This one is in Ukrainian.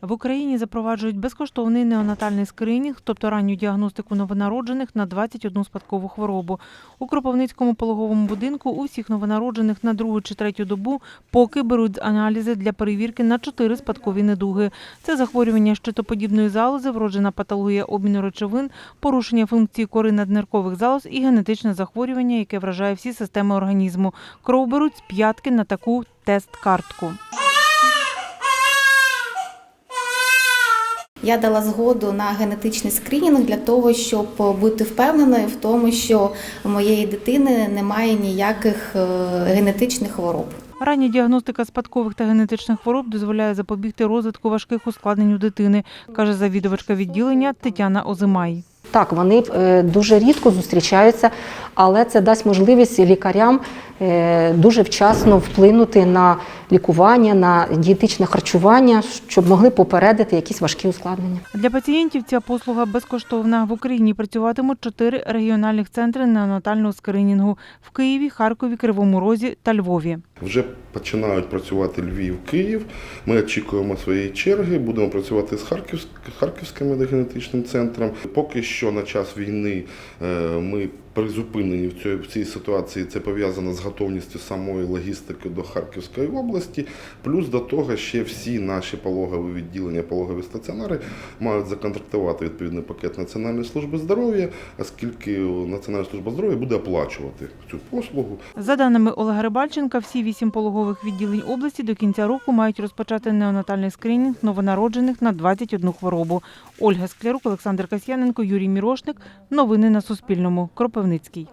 В Україні запроваджують безкоштовний неонатальний скринінг, тобто ранню діагностику новонароджених на 21 спадкову хворобу. У Кропивницькому пологовому будинку у всіх новонароджених на другу чи третю добу поки беруть аналізи для перевірки на чотири спадкові недуги. Це захворювання щитоподібної залози, вроджена патологія обміну речовин, порушення функції кори надниркових залоз і генетичне захворювання, яке вражає всі системи організму. Кров беруть з п'ятки на таку тест-картку. Я дала згоду на генетичний скринінг для того, щоб бути впевненою в тому, що у моєї дитини немає ніяких е, генетичних хвороб. Рання діагностика спадкових та генетичних хвороб дозволяє запобігти розвитку важких ускладнень у дитини, каже завідувачка відділення Тетяна Озимай. Так, вони е, дуже рідко зустрічаються, але це дасть можливість лікарям е, дуже вчасно вплинути на лікування, на дієтичне харчування, щоб могли попередити якісь важкі ускладнення. Для пацієнтів ця послуга безкоштовна. В Україні працюватимуть чотири регіональних центри неонатального скринінгу в Києві, Харкові, Кривому Розі та Львові. Вже починають працювати Львів, Київ. Ми очікуємо своєї черги. Будемо працювати з Харківськ, Харківським медогенетичним центром. Поки що на час війни е, ми призупинені в цій, в цій ситуації. Це пов'язано з готовністю самої логістики до Харківської області. Плюс до того ще всі наші пологові відділення, пологові стаціонари мають законтрактувати відповідний пакет Національної служби здоров'я, оскільки Національна служба здоров'я буде оплачувати цю послугу. За даними Олега Рибальченка, всі вісім пологових відділень області до кінця року мають розпочати неонатальний скринінг новонароджених на 21 хворобу. Ольга Склярук, Олександр Касьяненко, Юрій Мірошник. Новини на Суспільному. Кропивницький.